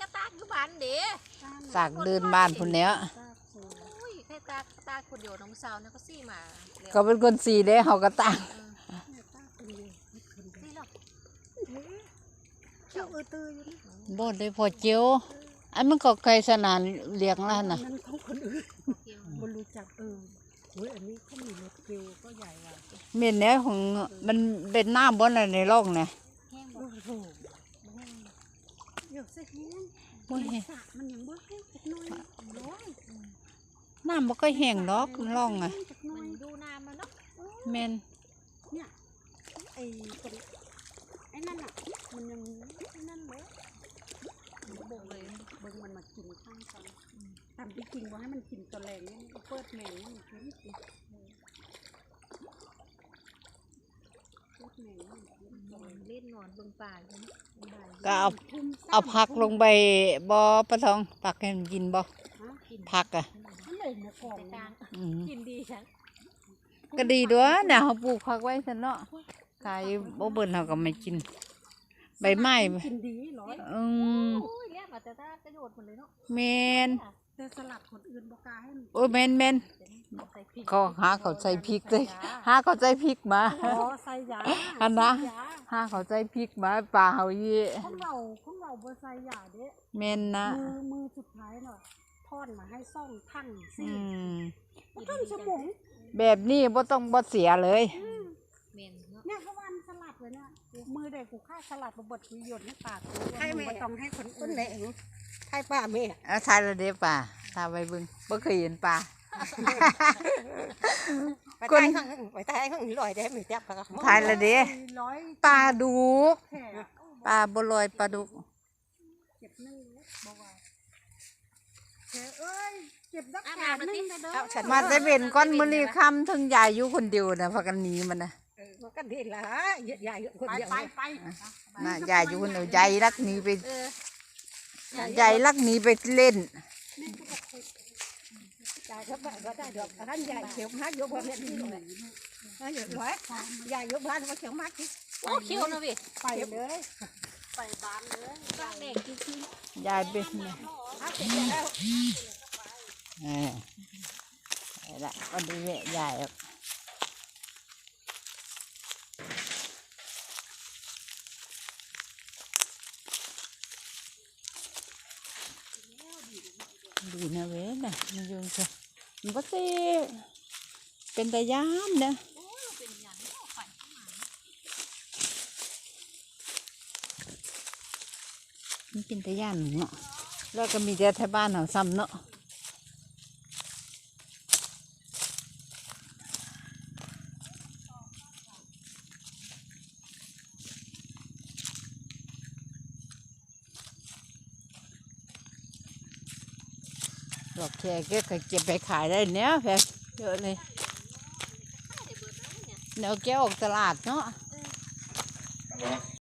กระตากอยู่บ้านเด้สากเดินบ้านพุ่นเนี้ยอุ้ยแค่ตากระตากคนเดียวน้องสาวเนี่ยก็ซี่มาแล้วก็เป็นคนสีเด้เฮาก็ต่างซี่หรอกเจ้าเออตืออยู่นี่บ่ได้พอเจียวอันมันก็ไกลสนานเลี้ยงแล้วน่ะนั่นของคนอื่นเกี่ยวบรู้จักเออเฮ้ยอันนี้เขามีรถเกลียวก็ใหญ่ว่ะเม่นเนี้ยของมันเป็นน้ำบ่น่ะในร่องน่ะแห้งบ่โอ้โหเดี๋ยวสิแห้ง บ่แห้งสระมันยังบ่แห้งจักหน่อยร้อยน้ำบ่ก็แห้งดอกร่องอะแห้จักหน่อมันยดูน้ำมันเนาะแม่นเนี่ยไอ้คนไอ้นั่นอะมันยังไอ้นั่นเลยเบิ่งเลยเบิ่งมันมากินข้างกันทำที่จริงว่าให้มันกินตัวแรงนี่เปิดแมงนี่มันกิน เปิดแมงนี่มันกินตัวแรงเล่นนอนเบิ่งป่าอยู่เนาะเบิ่งบ่ายก็เอาเอาผักลงไปบ่ปะทองผักให้มันกินบ่ฮะกินผักอะอันเลยนะกล่องแต่กนะลางอืมกินดีฉันก็ดีด้วยเนี่ยเฮาปลูกผักไว้ซั่นเนาะขายบ่เบิ่นเฮาก็ไม่กิน ใบไม้กินดีร้อยอืมโอ้ยเรียกมาแต่ถ้าประโยชน์หมดเลยเนาะ แม่นแต่สลัดคนอื่นบอกกล้าให้มันโอ้ยแม่นแม่นใส่พริกเขาหาเขาใส่พริกเลยหาเขาใส่พริกมา อ๋อใส่ยาอันนะ ใส่ยาหาเขาใส่พริกมาปลาเฮายี่ของเราของเราบ่ใส่ยาเด้แม่นนะ มือมือสุดท้ายเนาะทอดมาให้ซ่องทั้งสิอืมบ่ต้องชั่วโมงแบบนี้บ่ต้องบ่เสียเลยเมนเนาะ เนี่ยเขาวันสลัดเลยเนี่ย มือเด็กกูฆ่าสลัดมาบดกูหยดให้ปากกูให้แม่บ่ต้องให้คนอื่นแหลงให้ป้าแม่เอาทายและเด้ป่าทายไปเบิ่งบ่เคยเห็นปลาไปตายข้างไปตายข้างนี้ลอยได้ไม่แทบกับทายและเด้ร้อยปลาดุกแผลปลาบ่ลอยปลาดุกเก็บนึ่งเลยบอกว่าแผลเอ้ยเก็บดักแผลนึ่งนะเด้อเอาฉันมาแต่เว้นก้อนมื้อนี้ค่ำถึงยายอยู่คนเดียวน่ะพากันหนีมันน่ะ มันก็ดีละใหญ่คนไปเดียวไปไปน่ะยายอยู่คนเดียวยายรักหนีไปเออยายรักหนีไปเล่นใหญ่ก็ได้ก็ได้ดอกท่านใหญ่เขียวมากยกบ้านนี่เลยนะอยู่ร้อยใหญ่ยกบ้านมาเขียวมากที่โอ้เคี้ยวนะพี่ไปเลยไปบ้านเลยกลางแดงจริงยายเป็นน่ะถ้าเสร็จแล้วเออเอาละวันนี้แม่ยายเอา ดูนะเว้ยนะมันยุ่งจ้ะมันก็สิเป็นตายามนะๆโอ้ยเนอย่างนี้เอาไปเข้ามามันเป็นตายามเนาะแล้วก็มีแต่แถวบ้านเราซ้ำเนาะ ดอกแคก็เก็บไปขายได้เนี้ยแพงเยอะเลยเดี๋ยวแกออกตลาดเนาะ